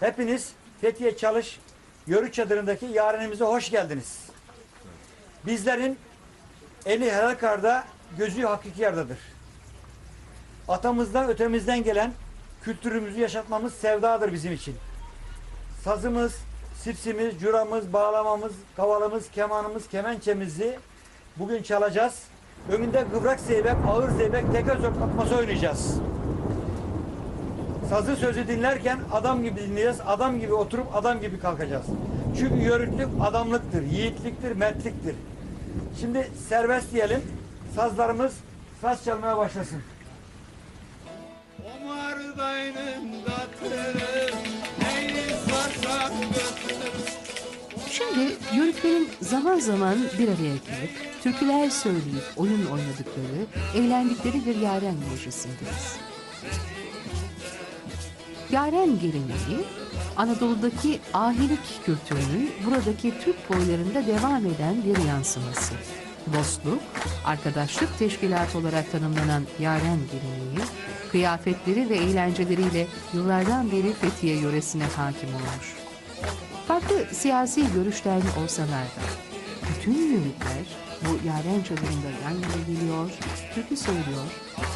Hepiniz Fethiye Çalış Yörük Çadırı'ndaki yarenimize hoş geldiniz. Bizlerin eli helal karda, gözü hakiki yerdedir. Atamızdan ötemizden gelen kültürümüzü yaşatmamız sevdadır bizim için. Sazımız, sipsimiz, curamız, bağlamamız, kavalımız, kemanımız, kemençemizi bugün çalacağız. Önünde kıvrak zeybek, ağır zeybek, teker zoplatması oynayacağız. Sazı sözü dinlerken adam gibi dinleyeceğiz, adam gibi oturup adam gibi kalkacağız. Çünkü yörüklük adamlıktır, yiğitliktir, mertliktir. Şimdi serbest diyelim, sazlarımız saz çalmaya başlasın. Omar dayının sarsak Şimdi yörüklerin zaman zaman bir araya gelip türküler söyleyip oyun oynadıkları, eğlendikleri bir yaren meclisindeyiz. Yaren geleneği Anadolu'daki ahilik kültürünün buradaki Türk boylarında devam eden bir yansıması. Dostluk, arkadaşlık teşkilatı olarak tanımlanan yaren geleneği, kıyafetleri ve eğlenceleriyle yıllardan beri Fethiye yöresine hakim olmuş. Farklı siyasi görüşler olsalar da bütün yörükler bu yaren çadırında yan yana geliyor, türkü söylüyor,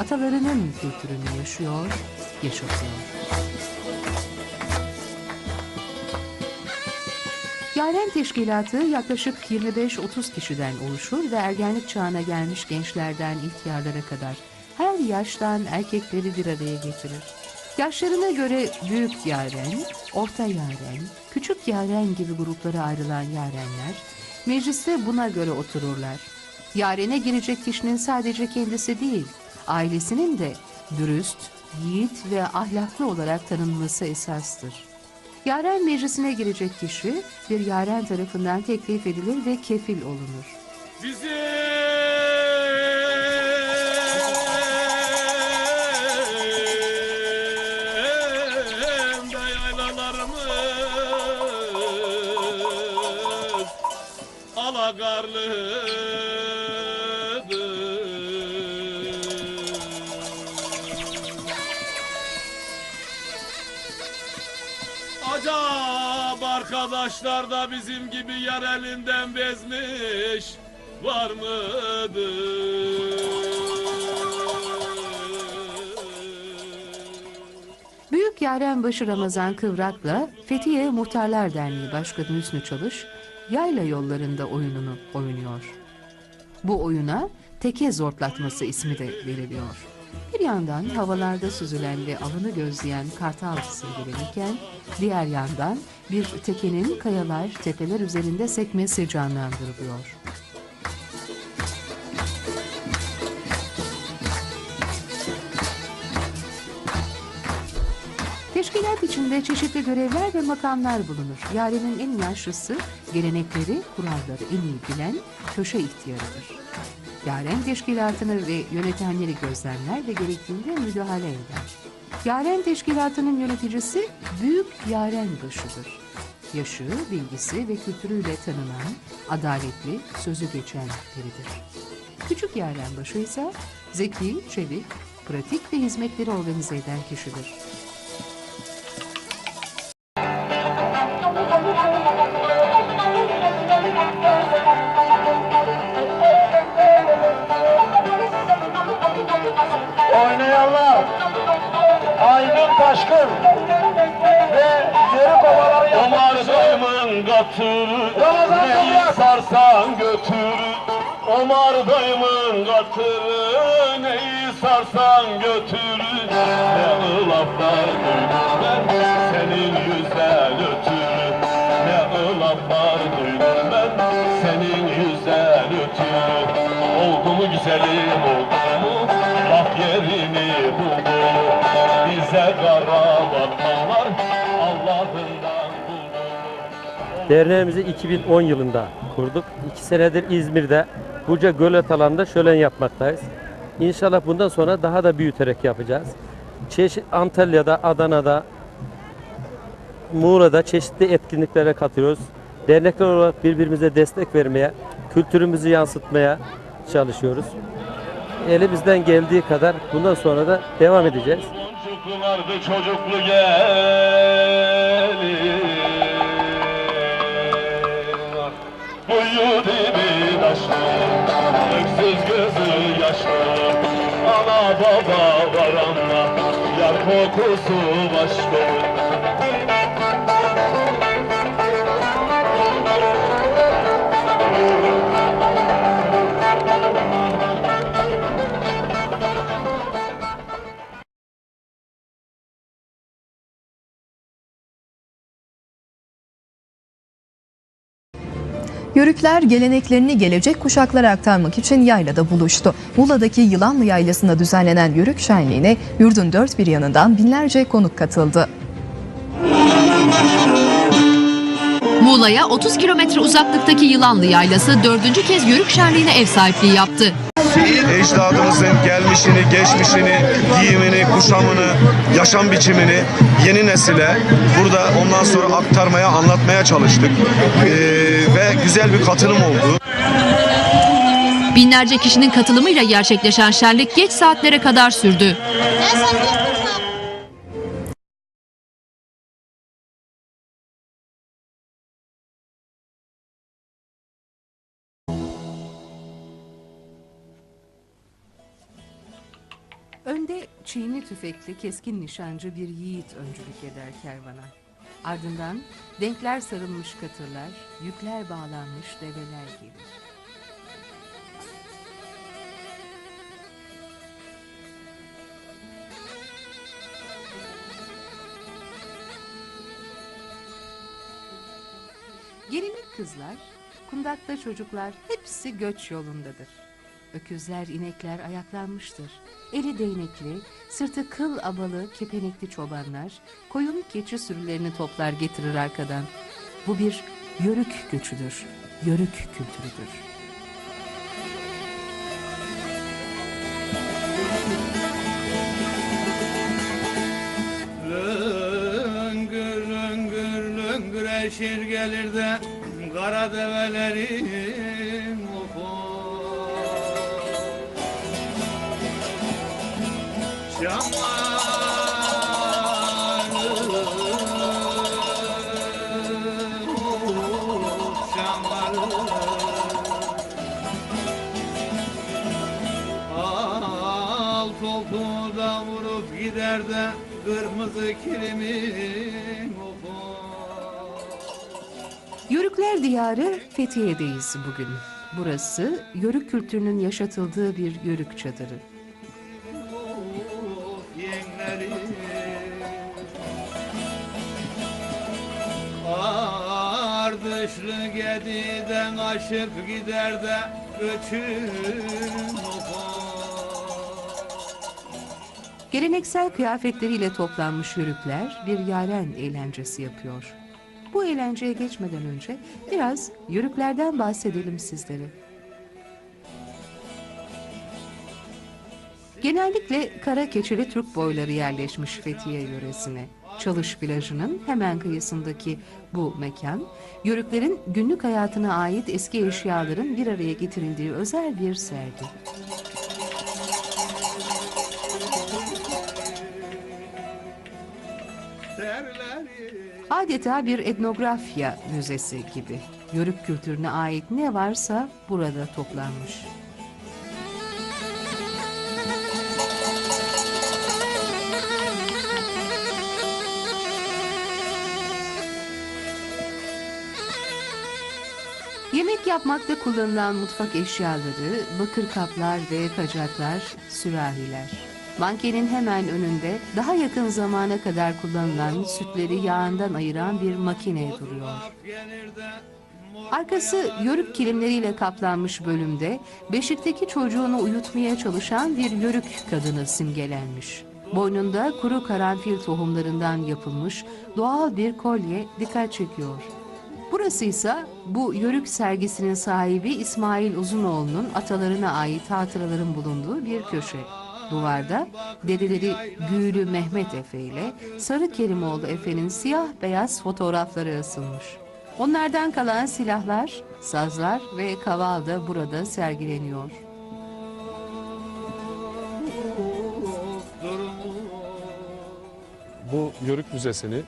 atalarının kültürünü yaşıyor, yaşatıyor. Yaren Teşkilatı yaklaşık 25-30 kişiden oluşur ve ergenlik çağına gelmiş gençlerden ihtiyarlara kadar her yaştan erkekleri bir araya getirir. Yaşlarına göre büyük yaren, orta yaren, küçük yaren gibi gruplara ayrılan yarenler mecliste buna göre otururlar. Yarene girecek kişinin sadece kendisi değil, ailesinin de dürüst, yiğit ve ahlaklı olarak tanınması esastır. Yaren meclisine girecek kişi bir yaren tarafından teklif edilir ve kefil olunur. Bizim de Acaba arkadaşlar da bizim gibi yer elinden bezmiş var mıdır? Büyük Yarenbaşı Ramazan Kıvrak'la Fethiye Muhtarlar Derneği Başkanı Hüsnü Çalış, yayla yollarında oyununu oynuyor. Bu oyuna teke zortlatması ismi de veriliyor. Bir yandan havalarda süzülen ve avını gözleyen kartal simgelenirken, diğer yandan bir tekenin kayalar, tepeler üzerinde sekmesi canlandırılıyor. Teşkilat içinde çeşitli görevler ve makamlar bulunur. Yarenin en yaşlısı, gelenekleri, kuralları en iyi bilen köşe ihtiyarıdır. Yaren teşkilatını ve yönetenleri gözlemler ve gerektiğinde müdahale eder. Yaren teşkilatının yöneticisi Büyük Yaren Başı'dır. Yaşı, bilgisi ve kültürüyle tanınan, adaletli, sözü geçen biridir. Küçük Yaren Başı ise zeki, çevik, pratik ve hizmetleri organize eden kişidir. Ramazan Neyi sarsan götür Omar dayımın katırı Neyi sarsan götür Ne ılaflar duydum ben Senin yüzden ötürü Ne ılaflar duydum ben Senin yüzden ötürü Oldu mu güzelim oldu mu Laf yerini buldu. Bize kara bakmalar Derneğimizi 2010 yılında kurduk. İki senedir İzmir'de Buca Gölet alanında şölen yapmaktayız. İnşallah bundan sonra daha da büyüterek yapacağız. Çeşit Antalya'da, Adana'da, Muğla'da çeşitli etkinliklere katılıyoruz. Dernekler olarak birbirimize destek vermeye, kültürümüzü yansıtmaya çalışıyoruz. Elimizden geldiği kadar bundan sonra da devam edeceğiz. Boncuk Pınardı çocuklu gelin kokusu başka Yörükler geleneklerini gelecek kuşaklara aktarmak için yaylada buluştu. Muğla'daki Yılanlı Yaylası'nda düzenlenen Yörük Şenliği'ne yurdun dört bir yanından binlerce konuk katıldı. Muğla'ya 30 kilometre uzaklıktaki Yılanlı Yaylası dördüncü kez Yörük Şenliği'ne ev sahipliği yaptı. Ecdadımızın gelmişini, geçmişini, giyimini, kuşamını, yaşam biçimini yeni nesile burada ondan sonra aktarmaya, anlatmaya çalıştık. Ee, ve güzel bir katılım oldu. Binlerce kişinin katılımıyla gerçekleşen şenlik geç saatlere kadar sürdü. Çiğni tüfekli keskin nişancı bir yiğit öncülük eder kervana. Ardından denkler sarılmış katırlar, yükler bağlanmış develer gelir. Gelinlik kızlar, kundakta çocuklar hepsi göç yolundadır. Öküzler, inekler ayaklanmıştır. Eli değnekli, sırtı kıl abalı, kepenekli çobanlar, koyun keçi sürülerini toplar getirir arkadan. Bu bir yörük göçüdür, yörük kültürüdür. Löngür löngür löngür eşir gelir de kara develerim Yörükler diyarı Fethiye'deyiz bugün. Burası yörük kültürünün yaşatıldığı bir yörük çadırı. Ardışlı gediden aşıp gider de okur. Geleneksel kıyafetleriyle toplanmış yörükler bir yaren eğlencesi yapıyor. Bu eğlenceye geçmeden önce biraz yörüklerden bahsedelim sizlere. Genellikle kara keçeli Türk boyları yerleşmiş Fethiye yöresine. Çalış plajının hemen kıyısındaki bu mekan, yörüklerin günlük hayatına ait eski eşyaların bir araya getirildiği özel bir sergi. Adeta bir etnografya müzesi gibi. Yörük kültürüne ait ne varsa burada toplanmış. Yemek yapmakta kullanılan mutfak eşyaları, bakır kaplar ve kacaklar, sürahiler. Mankenin hemen önünde daha yakın zamana kadar kullanılan sütleri yağından ayıran bir makine duruyor. Arkası yörük kilimleriyle kaplanmış bölümde beşikteki çocuğunu uyutmaya çalışan bir yörük kadını simgelenmiş. Boynunda kuru karanfil tohumlarından yapılmış doğal bir kolye dikkat çekiyor. Burası ise bu yörük sergisinin sahibi İsmail Uzunoğlu'nun atalarına ait hatıraların bulunduğu bir köşe. Duvarda dedeleri Güğülü Mehmet Efe ile Sarı Kerimoğlu Efe'nin siyah beyaz fotoğrafları asılmış. Onlardan kalan silahlar, sazlar ve kaval da burada sergileniyor. bu Yörük Müzesi'ni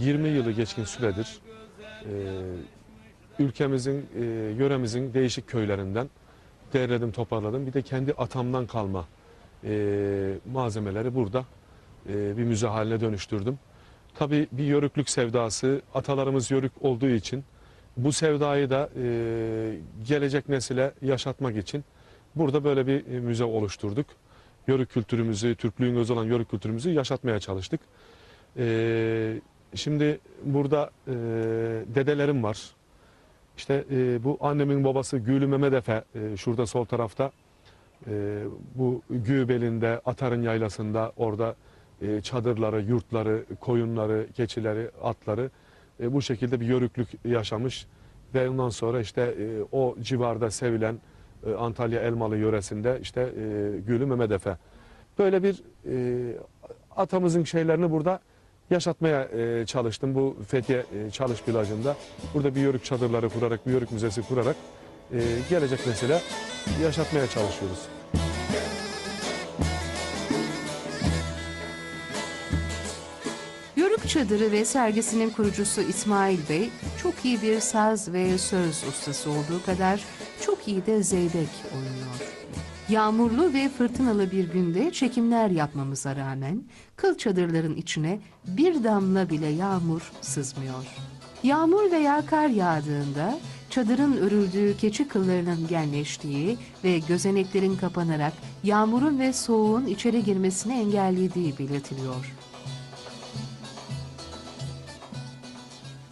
20 yılı geçkin süredir e, ülkemizin, e, yöremizin değişik köylerinden derledim, toparladım. Bir de kendi atamdan kalma malzemeleri burada bir müze haline dönüştürdüm. Tabii bir yörüklük sevdası, atalarımız yörük olduğu için bu sevdayı da gelecek nesile yaşatmak için burada böyle bir e, müze oluşturduk. Yörük kültürümüzü, Türklüğün özü olan yörük kültürümüzü yaşatmaya çalıştık. E, şimdi burada e, dedelerim var. İşte e, bu annemin babası Gülü Mehmet Efe e, şurada sol tarafta. E, bu Gübel'inde, Atar'ın yaylasında orada e, çadırları, yurtları, koyunları, keçileri, atları e, bu şekilde bir yörüklük yaşamış. Ve ondan sonra işte e, o civarda sevilen e, Antalya Elmalı yöresinde işte e, Gülü Mehmet. Böyle bir e, atamızın şeylerini burada yaşatmaya e, çalıştım bu Fethiye e, Çalış plajında. Burada bir yörük çadırları kurarak, bir yörük müzesi kurarak e, gelecek nesile yaşatmaya çalışıyoruz. Yörük Çadırı ve sergisinin kurucusu İsmail Bey çok iyi bir saz ve söz ustası olduğu kadar çok iyi de zeybek oynuyor. Yağmurlu ve fırtınalı bir günde çekimler yapmamıza rağmen kıl çadırların içine bir damla bile yağmur sızmıyor. Yağmur veya kar yağdığında çadırın örüldüğü keçi kıllarının genleştiği ve gözeneklerin kapanarak yağmurun ve soğuğun içeri girmesini engellediği belirtiliyor.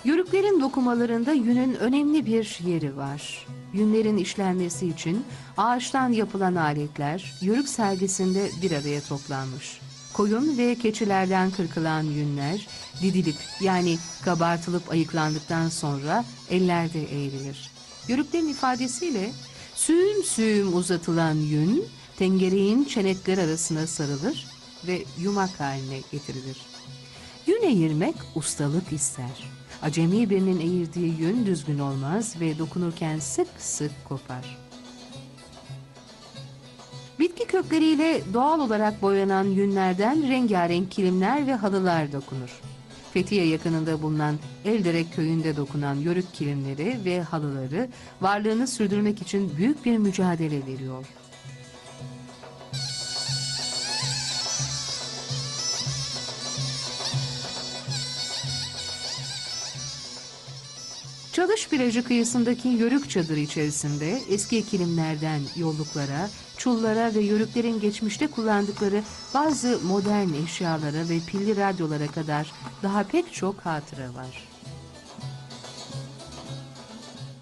Yörüklerin dokumalarında yünün önemli bir yeri var. Yünlerin işlenmesi için ağaçtan yapılan aletler yörük sergisinde bir araya toplanmış. Koyun ve keçilerden kırkılan yünler didilip yani kabartılıp ayıklandıktan sonra ellerde eğrilir. Yörüklerin ifadesiyle süğüm süğüm uzatılan yün tengereğin çenekler arasına sarılır ve yumak haline getirilir. Yün eğirmek ustalık ister. Acemi birinin eğirdiği yün düzgün olmaz ve dokunurken sık sık kopar. Bitki kökleriyle doğal olarak boyanan yünlerden rengarenk kilimler ve halılar dokunur. Fethiye yakınında bulunan Elderek köyünde dokunan yörük kilimleri ve halıları varlığını sürdürmek için büyük bir mücadele veriyor. Çalış plajı kıyısındaki yörük çadırı içerisinde eski kilimlerden yolluklara, çullara ve yörüklerin geçmişte kullandıkları bazı modern eşyalara ve pilli radyolara kadar daha pek çok hatıra var.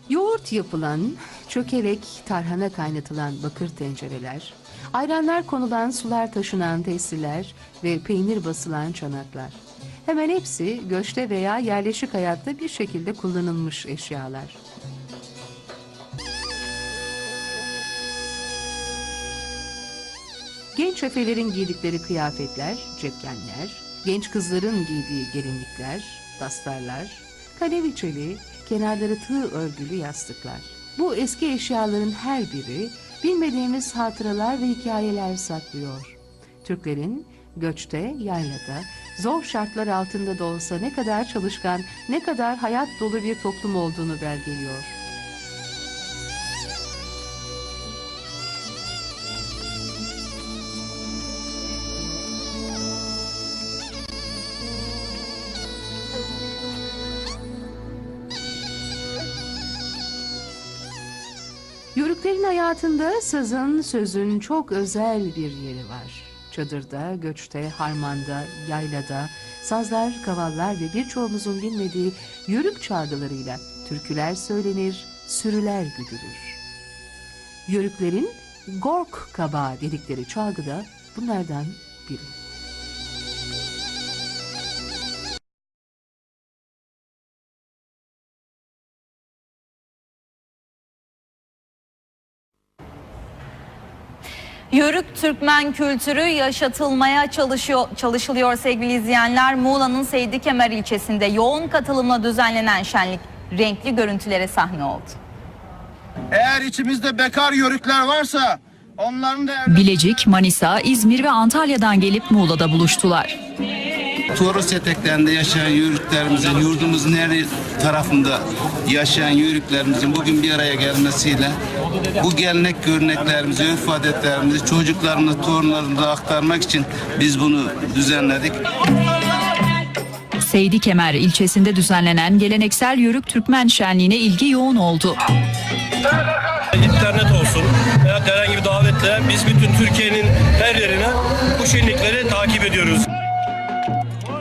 Yoğurt yapılan, çökelek, tarhana kaynatılan bakır tencereler, ayranlar konulan sular taşınan testiler ve peynir basılan çanaklar. Hemen hepsi göçte veya yerleşik hayatta bir şekilde kullanılmış eşyalar. Genç efelerin giydikleri kıyafetler, cepkenler, genç kızların giydiği gelinlikler, dastarlar, kaneviçeli, kenarları tığ örgülü yastıklar. Bu eski eşyaların her biri bilmediğimiz hatıralar ve hikayeler saklıyor. Türklerin göçte, yaylada, zor şartlar altında da olsa ne kadar çalışkan, ne kadar hayat dolu bir toplum olduğunu belgeliyor. Yörüklerin hayatında sazın, sözün çok özel bir yeri var. Çadırda, göçte, harmanda, yaylada, sazlar, kavallar ve birçoğumuzun bilmediği yörük çalgılarıyla türküler söylenir, sürüler güdülür. Yörüklerin gork kabağı dedikleri çalgı da bunlardan biri. Yörük Türkmen kültürü yaşatılmaya çalışıyor, çalışılıyor sevgili izleyenler. Muğla'nın Seydi Kemer ilçesinde yoğun katılımla düzenlenen şenlik renkli görüntülere sahne oldu. Eğer içimizde bekar yörükler varsa Onların da Bilecik, Manisa, İzmir ve Antalya'dan gelip Muğla'da buluştular. Toros eteklerinde yaşayan yörüklerimizin, yurdumuzun her tarafında yaşayan yörüklerimizin bugün bir araya gelmesiyle bu gelenek göreneklerimizi, örf adetlerimizi çocuklarımıza, torunlarımıza aktarmak için biz bunu düzenledik. Seydi Kemer ilçesinde düzenlenen geleneksel Yörük Türkmen Şenliği'ne ilgi yoğun oldu. internet olsun veya herhangi bir davetle biz bütün Türkiye'nin her yerine bu şenlikleri takip ediyoruz.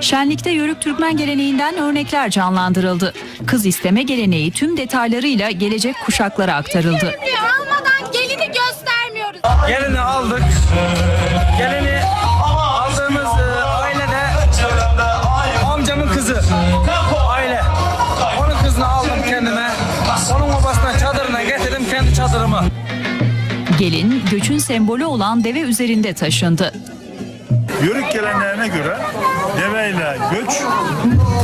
Şenlikte Yörük Türkmen geleneğinden örnekler canlandırıldı. Kız isteme geleneği tüm detaylarıyla gelecek kuşaklara aktarıldı. almadan gelini göstermiyoruz. Gelini aldık. Gelini aldığımız e, ailede amcamın kızı. Aile. Onun kızını aldım kendime. Onun babasından çadırına getirdim kendi çadırıma. Gelin göçün sembolü olan deve üzerinde taşındı. Yörük gelenlerine göre deveyle göç,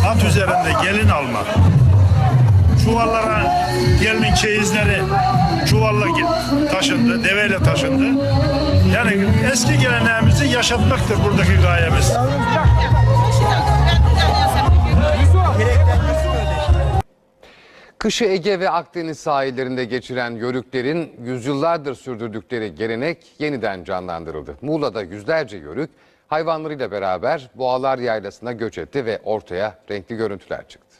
at üzerinde gelin alma. Çuvallara gelinin çeyizleri çuvalla taşındı, deveyle taşındı. Yani eski gelenlerimizi yaşatmaktır buradaki gayemiz. Kışı Ege ve Akdeniz sahillerinde geçiren yörüklerin yüzyıllardır sürdürdükleri gelenek yeniden canlandırıldı. Muğla'da yüzlerce yörük hayvanlarıyla beraber Boğalar Yaylası'na göç etti ve ortaya renkli görüntüler çıktı.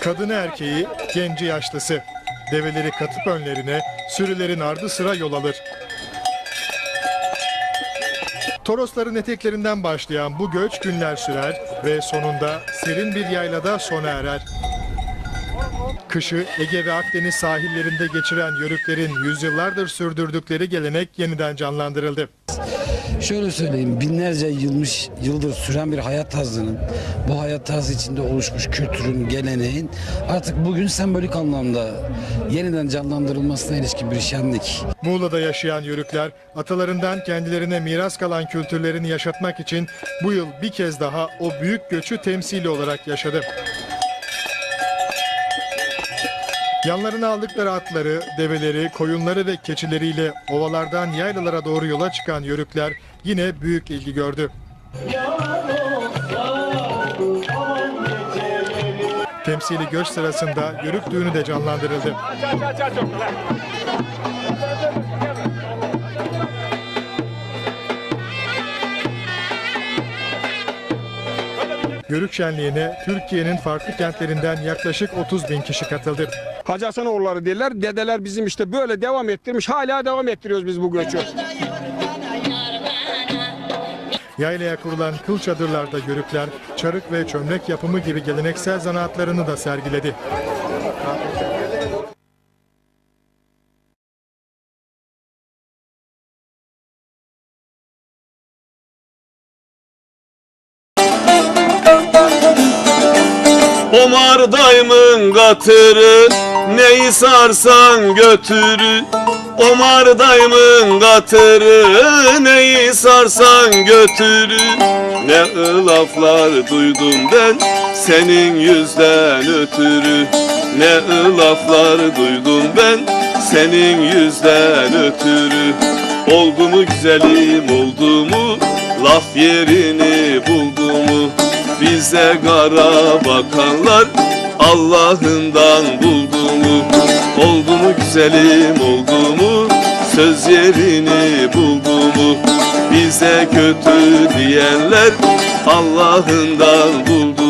Kadını erkeği, genci yaşlısı. Develeri katıp önlerine, sürülerin ardı sıra yol alır. Torosların eteklerinden başlayan bu göç günler sürer ve sonunda serin bir yaylada sona erer. Kışı Ege ve Akdeniz sahillerinde geçiren yörüklerin yüzyıllardır sürdürdükleri gelenek yeniden canlandırıldı. Şöyle söyleyeyim binlerce yılmış yıldır süren bir hayat tarzının bu hayat tarzı içinde oluşmuş kültürün, geleneğin artık bugün sembolik anlamda yeniden canlandırılmasına ilişkin bir şenlik. Muğla'da yaşayan yörükler atalarından kendilerine miras kalan kültürlerini yaşatmak için bu yıl bir kez daha o büyük göçü temsili olarak yaşadı. Yanlarına aldıkları atları, develeri, koyunları ve keçileriyle ovalardan yaylalara doğru yola çıkan yörükler yine büyük ilgi gördü. Temsili göç sırasında yörük düğünü de canlandırıldı. Yörük şenliğine Türkiye'nin farklı kentlerinden yaklaşık 30 bin kişi katıldı. Hacı Hasanoğulları derler. Dedeler bizim işte böyle devam ettirmiş. Hala devam ettiriyoruz biz bu göçü. Yaylaya kurulan kıl çadırlarda yörükler, çarık ve çömlek yapımı gibi geleneksel zanaatlarını da sergiledi. Omar daymın katırı Neyi sarsan götürü? Omar daymın katırı Neyi sarsan götürü? Ne ılaflar duydum ben Senin yüzden ötürü. Ne ılaflar duydum ben Senin yüzden ötürü. Oldu mu güzelim oldu mu? Laf yerini buldu mu bize kara bakanlar Allah'ından buldu mu? Oldu mu güzelim oldu mu? Söz yerini buldu mu? Bize kötü diyenler Allah'ından buldu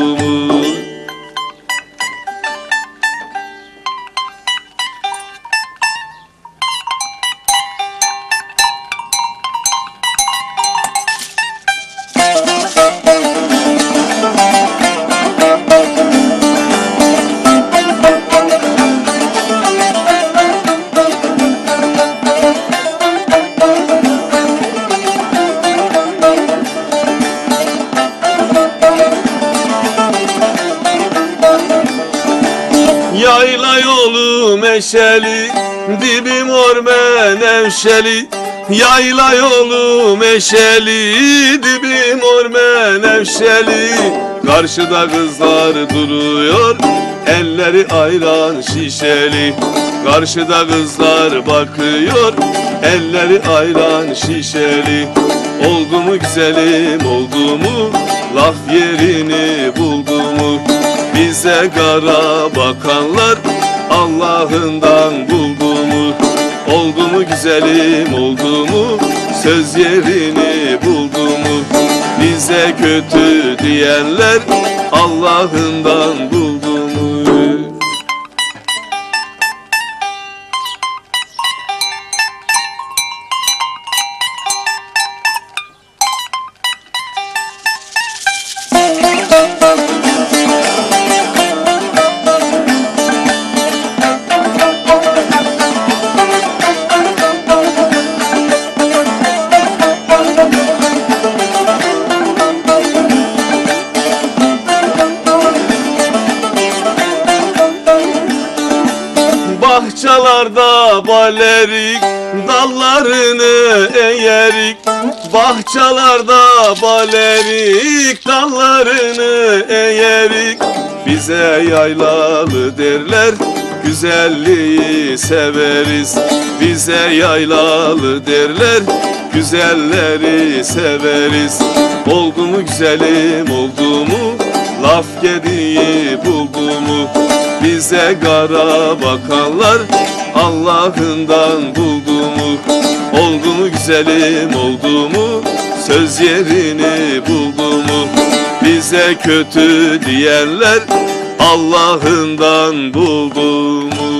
meşeli Dibim ormen evşeli Yayla yolu meşeli Dibim ormen evşeli Karşıda kızlar duruyor Elleri ayran şişeli. Karşıda kızlar bakıyor Elleri ayran şişeli. Oldu mu güzelim oldu mu? Laf yerini buldu mu? Bize kara bakanlar Allah'ından buldu mu? Oldu mu güzelim oldu mu? Söz yerini buldu mu? Bize kötü diyenler Allah'ından buldu yaylalı derler. Güzelliği severiz Bize yaylalı derler. Güzelleri severiz Oldu mu güzelim oldu mu? Laf gediği buldu mu? Bize kara bakanlar Allah'ından buldu mu? Oldu mu güzelim oldu mu? Söz yerini buldu mu? Bize kötü diyenler Allah'ından buldu mu